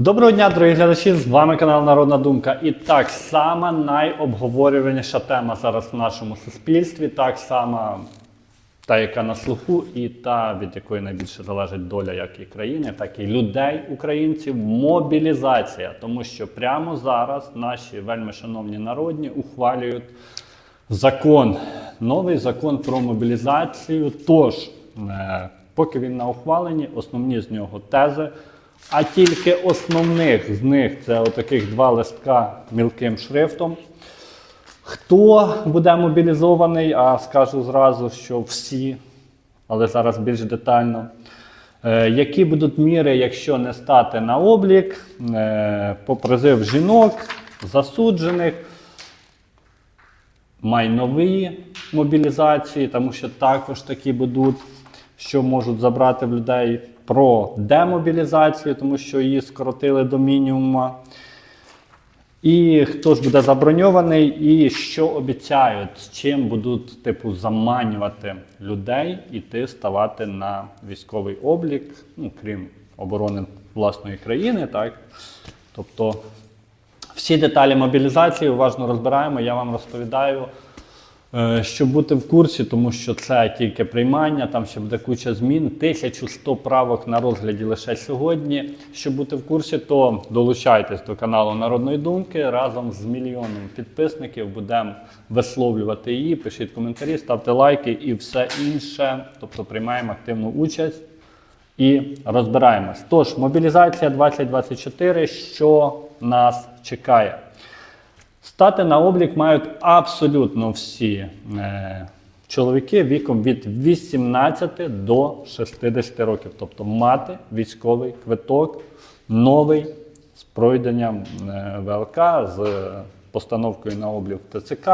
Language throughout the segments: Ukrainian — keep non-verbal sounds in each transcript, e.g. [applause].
Доброго дня, дорогі глядачі! З вами канал Народна Думка. І так, сама найобговорюваніша тема зараз в нашому суспільстві, так само та, яка на слуху, і та, від якої найбільше залежить доля як і країни, так і людей, українців, мобілізація. Тому що прямо зараз наші вельми шановні народні ухвалюють закон, новий закон про мобілізацію. Тож, е, поки він на ухваленні, основні з нього тези. А тільки основних з них це отаких два листка мілким шрифтом. Хто буде мобілізований, а скажу зразу, що всі, але зараз більш детально. Е, які будуть міри, якщо не стати на облік, е, по призив жінок, засуджених, майнові мобілізації, тому що також такі будуть, що можуть забрати в людей про демобілізацію, тому що її скоротили до мінімуму. І хто ж буде заброньований, і що обіцяють, чим будуть типу заманювати людей іти ставати на військовий облік, ну крім оборони власної країни, так тобто всі деталі мобілізації уважно розбираємо. Я вам розповідаю, щоб бути в курсі, тому що це тільки приймання, там ще буде куча змін. 1100 правок на розгляді лише сьогодні. Щоб бути в курсі, то долучайтесь до каналу Народної Думки. Разом з мільйоном підписників будемо висловлювати її. Пишіть коментарі, ставте лайки і все інше. Тобто приймаємо активну участь і розбираємось. Тож, мобілізація 2024, що нас чекає? Стати на облік мають абсолютно всі е, чоловіки віком від 18 до 60 років, тобто мати військовий квиток, новий з пройденням е, ВЛК, з постановкою на облік ТЦК.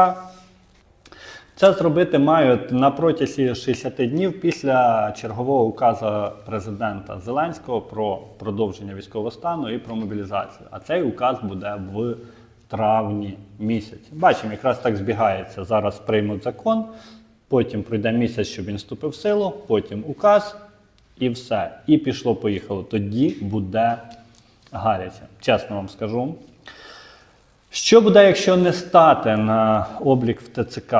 Це зробити мають на протязі 60 днів після чергового указу президента Зеленського про продовження військового стану і про мобілізацію. А цей указ буде в травні місяці. Бачимо, якраз так збігається. Зараз приймуть закон, потім пройде місяць, щоб він вступив в силу, потім указ і все. І пішло-поїхало. Тоді буде гаряче. Чесно вам скажу. Що буде, якщо не стати на облік в ТЦК?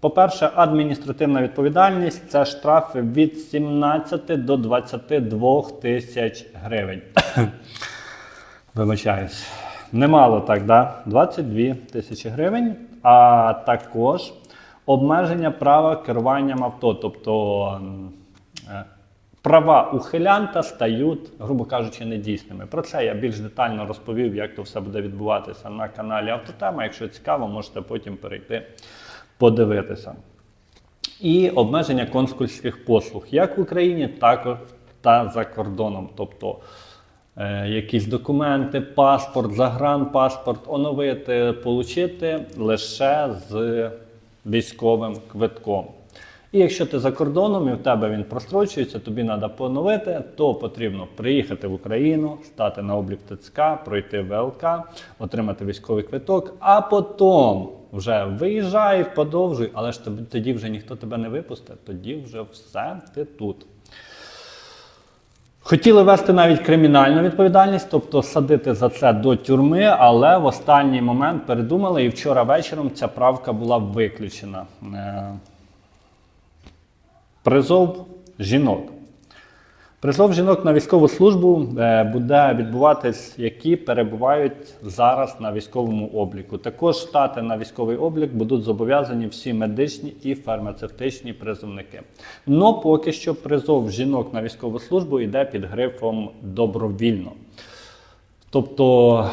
По-перше, адміністративна відповідальність це штрафи від 17 до 22 тисяч гривень. [coughs] Вибачаюсь. Немало так, да? 22 тисячі гривень. А також обмеження права керуванням авто. Тобто е, права ухилянта стають, грубо кажучи, недійсними. Про це я більш детально розповів, як то все буде відбуватися на каналі Автотема. Якщо цікаво, можете потім перейти подивитися. І обмеження консульських послуг як в Україні, так та за кордоном. Тобто якісь документи, паспорт, загранпаспорт оновити, получити лише з військовим квитком. І якщо ти за кордоном і в тебе він прострочується, тобі треба поновити, то потрібно приїхати в Україну, стати на облік ТЦК, пройти ВЛК, отримати військовий квиток, а потім вже виїжджай, подовжуй, але ж тоді вже ніхто тебе не випустить, тоді вже все, ти тут. Хотіли вести навіть кримінальну відповідальність, тобто садити за це до тюрми, але в останній момент передумали, і вчора вечором ця правка була виключена. Е, Призов жінок. Призов жінок на військову службу е, буде відбуватись, які перебувають зараз на військовому обліку. Також стати на військовий облік будуть зобов'язані всі медичні і фармацевтичні призовники. Но поки що призов жінок на військову службу йде під грифом добровільно. Тобто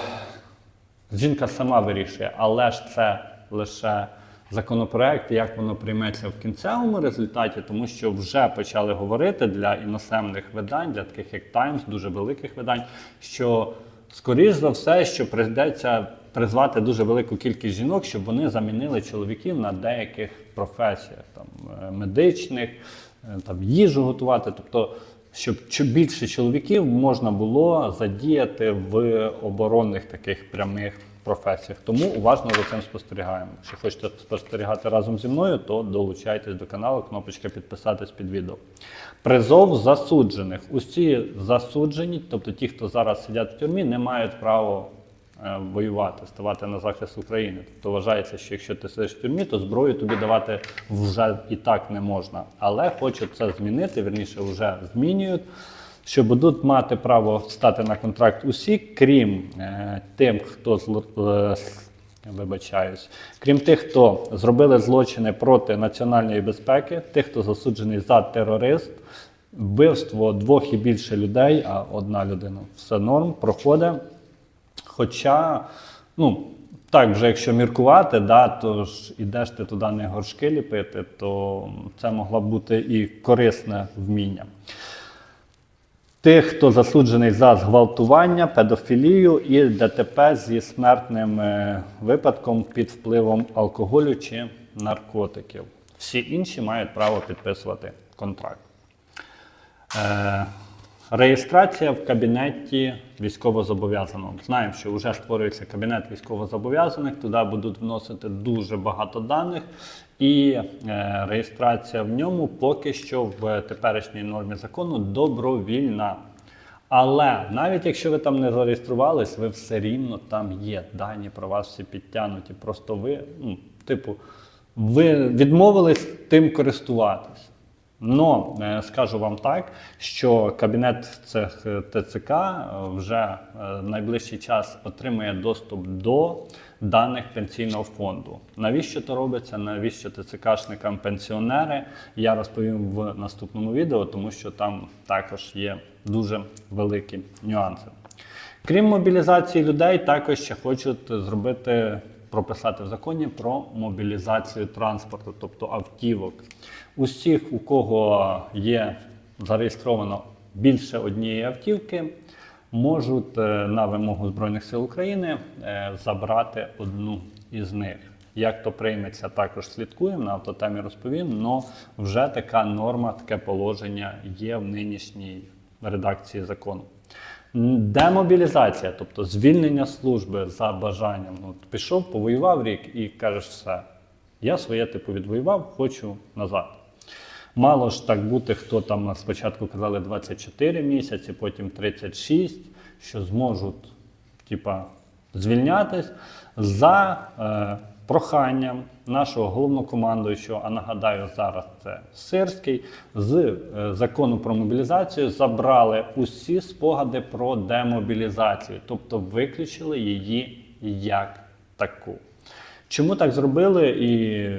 жінка сама вирішує, але ж це лише законопроект, як воно прийметься в кінцевому результаті, тому що вже почали говорити для іноземних видань, для таких як Times, дуже великих видань, що скоріш за все, що прийдеться призвати дуже велику кількість жінок, щоб вони замінили чоловіків на деяких професіях, там е, медичних, е, там їжу готувати. Тобто щоб більше чоловіків можна було задіяти в оборонних таких прямих професіях. Тому уважно за цим спостерігаємо. Якщо хочете спостерігати разом зі мною, то долучайтесь до каналу, кнопочка підписатись під відео. Призов засуджених. Усі засуджені, тобто ті, хто зараз сидять в тюрмі, не мають права е, воювати, ставати на захист України. Тобто вважається, що якщо ти сидиш в тюрмі, то зброю тобі давати вже і так не можна. Але хочуть це змінити, верніше вже змінюють. Що будуть мати право стати на контракт усі, крім е, тим, хто е, вибачаюсь, крім тих, хто зробили злочини проти національної безпеки, тих, хто засуджений за тероризм, вбивство двох і більше людей, а одна людина все норм, проходить. Хоча, ну, так, вже якщо міркувати, да, то ж ідеш ти туди не горшки ліпити, то це могло б бути і корисне вміння. Тих, хто засуджений за зґвалтування, педофілію і ДТП зі смертним е, випадком під впливом алкоголю чи наркотиків. Всі інші мають право підписувати контракт. Е, Реєстрація в кабінеті військовозобов'язаного. Знаємо, що вже створюється кабінет військовозобов'язаних, туди будуть вносити дуже багато даних, і е, реєстрація в ньому поки що в теперішній нормі закону добровільна. Але навіть якщо ви там не зареєструвались, ви все рівно там є. Дані про вас всі підтягнуті. Просто ви, ну, типу, ви відмовились тим користуватись. Но е, скажу вам так, що кабінет е, ТЦК е, вже е, в найближчий час отримує доступ до даних пенсійного фонду. Навіщо це робиться? Навіщо ТЦКшникам пенсіонери? Я розповім в наступному відео, тому що там також є дуже великі нюанси. Крім мобілізації людей, також ще хочуть зробити прописати в законі про мобілізацію транспорту, тобто автівок. Усіх, у кого є зареєстровано більше однієї автівки, можуть е, на вимогу Збройних сил України е, забрати одну із них. Як то прийметься, також слідкуємо на автотемі розповім. але вже така норма, таке положення є в нинішній редакції закону. Демобілізація, тобто звільнення служби за бажанням. Ну, пішов, повоював рік і кажеш все. Я своє типу відвоював, хочу назад. Мало ж так бути, хто там спочатку казали 24 місяці, потім 36, що зможуть типа, звільнятись за е, проханням нашого головнокомандуючого, а нагадаю, зараз це Сирський, з е, закону про мобілізацію забрали усі спогади про демобілізацію, тобто виключили її як таку. Чому так зробили і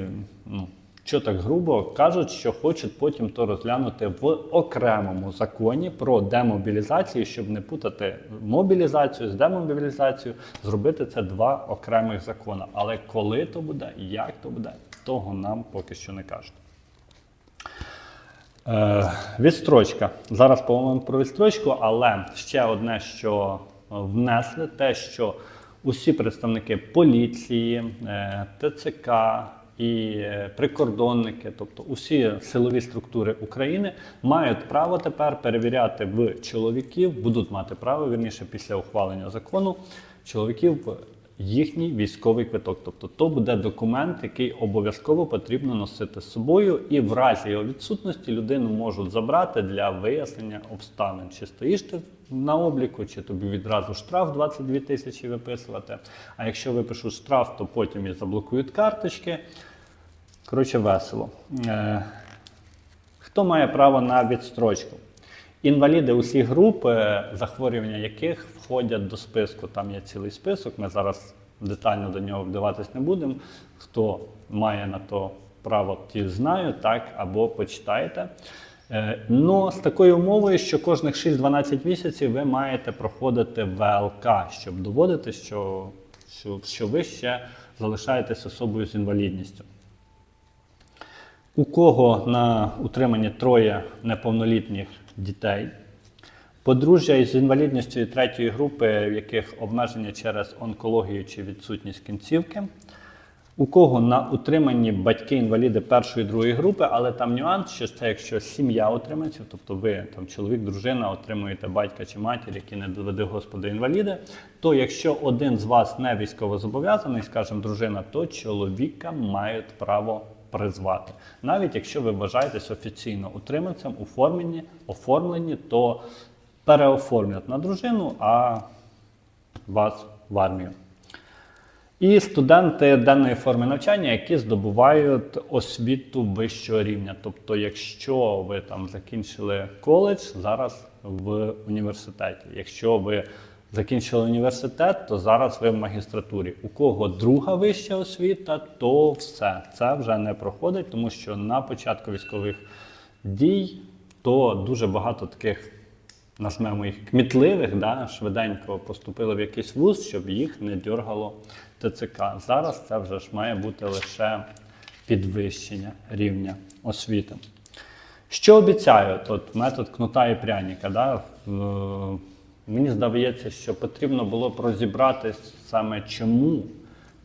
ну, що так грубо кажуть, що хочуть потім то розглянути в окремому законі про демобілізацію, щоб не путати мобілізацію з демобілізацією, зробити це два окремих закони. Але коли то буде, як то буде, того нам поки що не кажуть. Е, відстрочка. Зараз поговоримо про відстрочку, але ще одне, що внесли, те, що усі представники поліції, е, ТЦК і е, прикордонники, тобто усі силові структури України, мають право тепер перевіряти в чоловіків, будуть мати право вірніше після ухвалення закону чоловіків в їхній військовий квиток. Тобто, то буде документ, який обов'язково потрібно носити з собою, і в разі його відсутності людину можуть забрати для вияснення обставин. Чи стоїш ти на обліку, чи тобі відразу штраф 22 тисячі виписувати. А якщо випишуть штраф, то потім і заблокують карточки. Коротше, весело. Е, Хто має право на відстрочку? Інваліди усіх груп, е, захворювання яких входять до списку. Там є цілий список. Ми зараз детально до нього вдаватись не будемо. Хто має на то право, ті знають, так, або почитайте. Е, Ну, з такою умовою, що кожних 6-12 місяців ви маєте проходити ВЛК, щоб доводити, що, що, що ви ще залишаєтесь особою з інвалідністю. У кого на утриманні троє неповнолітніх дітей, подружжя із інвалідністю третьої групи, в яких обмеження через онкологію чи відсутність кінцівки, У кого на утриманні батьки-інваліди першої і другої групи, але там нюанс, що це якщо сім'я утриманців, тобто ви там чоловік, дружина отримуєте батька чи матір, які не доведе Господи інваліди, то якщо один з вас не військовозобов'язаний, скажімо, дружина, то чоловіка мають право призвати. Навіть якщо ви вважаєтесь офіційно утриманцем, оформлені, оформлені, то переоформлять на дружину, а вас в армію. І студенти денної форми навчання, які здобувають освіту вищого рівня. Тобто, якщо ви там закінчили коледж, зараз в університеті. Якщо ви закінчили університет, то зараз ви в магістратурі. У кого друга вища освіта, то все це вже не проходить, тому що на початку військових дій то дуже багато таких назвемо їх кмітливих, да, швиденько поступили в якийсь вуз, щоб їх не дергало ТЦК. Зараз це вже ж має бути лише підвищення рівня освіти. Що обіцяють? От метод кнута і пряника. Да? Мені здається, що потрібно було б розібратись саме чому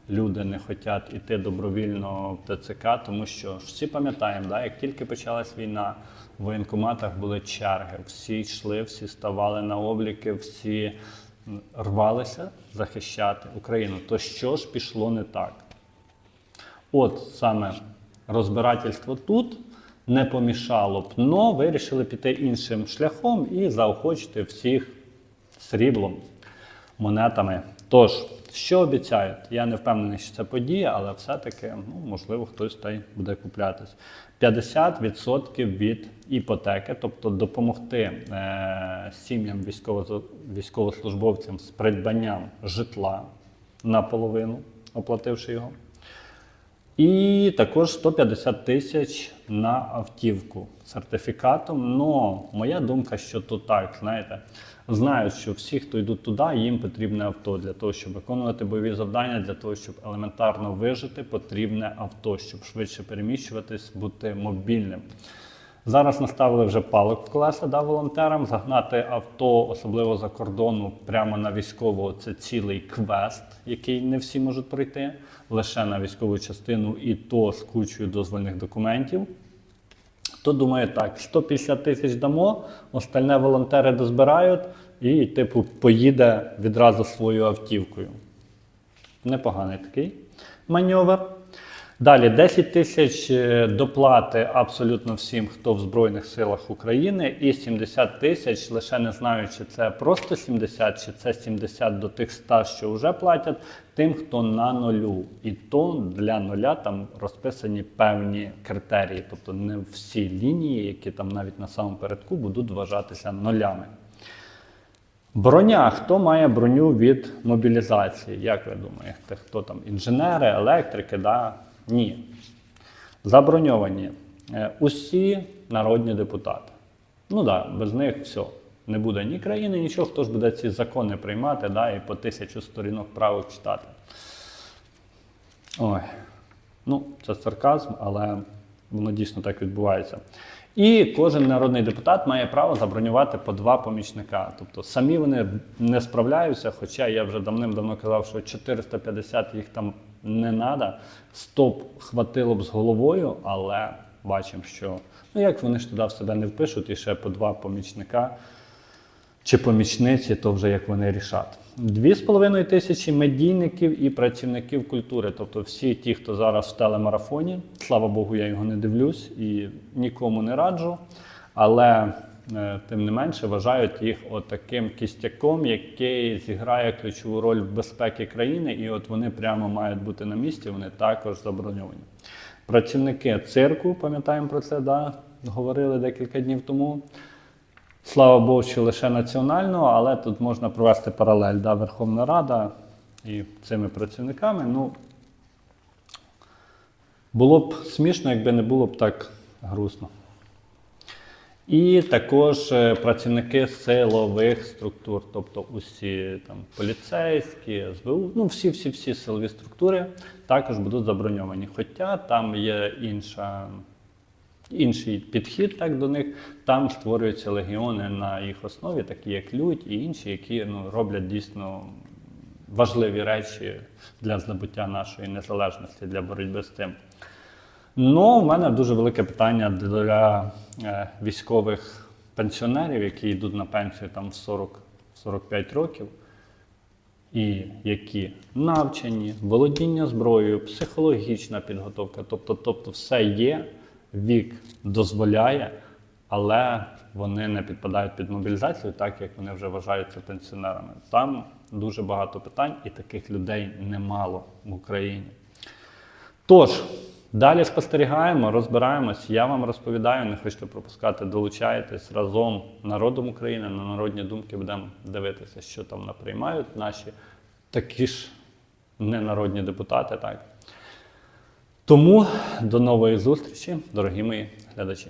люди не хочуть йти добровільно в ТЦК, тому що всі пам'ятаємо, да, як тільки почалась війна, в воєнкоматах були черги, всі йшли, всі ставали на обліки, всі рвалися захищати Україну. То що ж пішло не так? От саме розбирательство тут не помішало б, но вирішили піти іншим шляхом і заохочити всіх сріблом, монетами. Тож, що обіцяють? Я не впевнений, що це подія, але все-таки, ну, можливо, хтось та й буде куплятись. 50% від іпотеки, тобто допомогти е, сім'ям військово- військовослужбовцям з придбанням житла наполовину, оплативши його. І також 150 тисяч на автівку сертифікатом. Ну, моя думка, що то так, знаєте, знають, що всі, хто йдуть туди, їм потрібне авто для того, щоб виконувати бойові завдання, для того, щоб елементарно вижити, потрібне авто, щоб швидше переміщуватись, бути мобільним. Зараз наставили вже палок в колеса да, волонтерам. Загнати авто, особливо за кордону, прямо на військову це цілий квест, який не всі можуть пройти, лише на військову частину і то з кучою дозвольних документів. То думаю, так, 150 тисяч дамо, остальне волонтери дозбирають і, типу, поїде відразу своєю автівкою. Непоганий такий маневр. Далі 10 тисяч е, доплати абсолютно всім, хто в Збройних силах України, і 70 тисяч, лише не знаю, чи це просто 70, чи це 70 до тих 100, що вже платять, тим, хто на нулю. І то для нуля там розписані певні критерії. Тобто не всі лінії, які там навіть на самому передку будуть вважатися нулями. Броня. Хто має броню від мобілізації? Як ви думаєте? Хто там? Інженери, електрики? Да? Ні. Заброньовані е, усі народні депутати. Ну так, да, без них все. Не буде ні країни, нічого, хто ж буде ці закони приймати, да, і по тисячу сторінок правил читати. Ой. Ну, це сарказм, але воно дійсно так відбувається. І кожен народний депутат має право забронювати по два помічника. Тобто самі вони не справляються, хоча я вже давним-давно казав, що 450 їх там не треба. Стоп хватило б з головою, але бачимо, що ну як вони ж туди в себе не впишуть, і ще по два помічника чи помічниці, то вже як вони рішать. Дві з половиною тисячі медійників і працівників культури, тобто всі ті, хто зараз в телемарафоні. Слава Богу, я його не дивлюсь і нікому не раджу. Але тим не менше вважають їх отаким кістяком, який зіграє ключову роль в безпеці країни, і от вони прямо мають бути на місці, вони також заброньовані. Працівники цирку, пам'ятаємо про це, да? говорили декілька днів тому. Слава Богу, що лише національного, але тут можна провести паралель. Да, Верховна Рада і цими працівниками. Ну, було б смішно, якби не було б так грустно. І також е, працівники силових структур, тобто усі там поліцейські, СБУ, ну всі-всі-всі силові структури також будуть заброньовані. Хоча там є інша інший підхід так до них. Там створюються легіони на їх основі, такі як Людь і інші, які ну, роблять дійсно важливі речі для здобуття нашої незалежності, для боротьби з цим. Ну, у мене дуже велике питання для військових пенсіонерів, які йдуть на пенсію там в 40-45 років, і які навчені, володіння зброєю, психологічна підготовка, тобто, тобто все є, вік дозволяє, але вони не підпадають під мобілізацію, так як вони вже вважаються пенсіонерами. Там дуже багато питань, і таких людей немало в Україні. Тож, далі спостерігаємо, розбираємось. Я вам розповідаю, не хочете пропускати, долучайтесь разом народом України на народні думки. Будемо дивитися, що там наприймають наші такі ж ненародні депутати. Так. Тому до нової зустрічі, дорогі мої глядачі.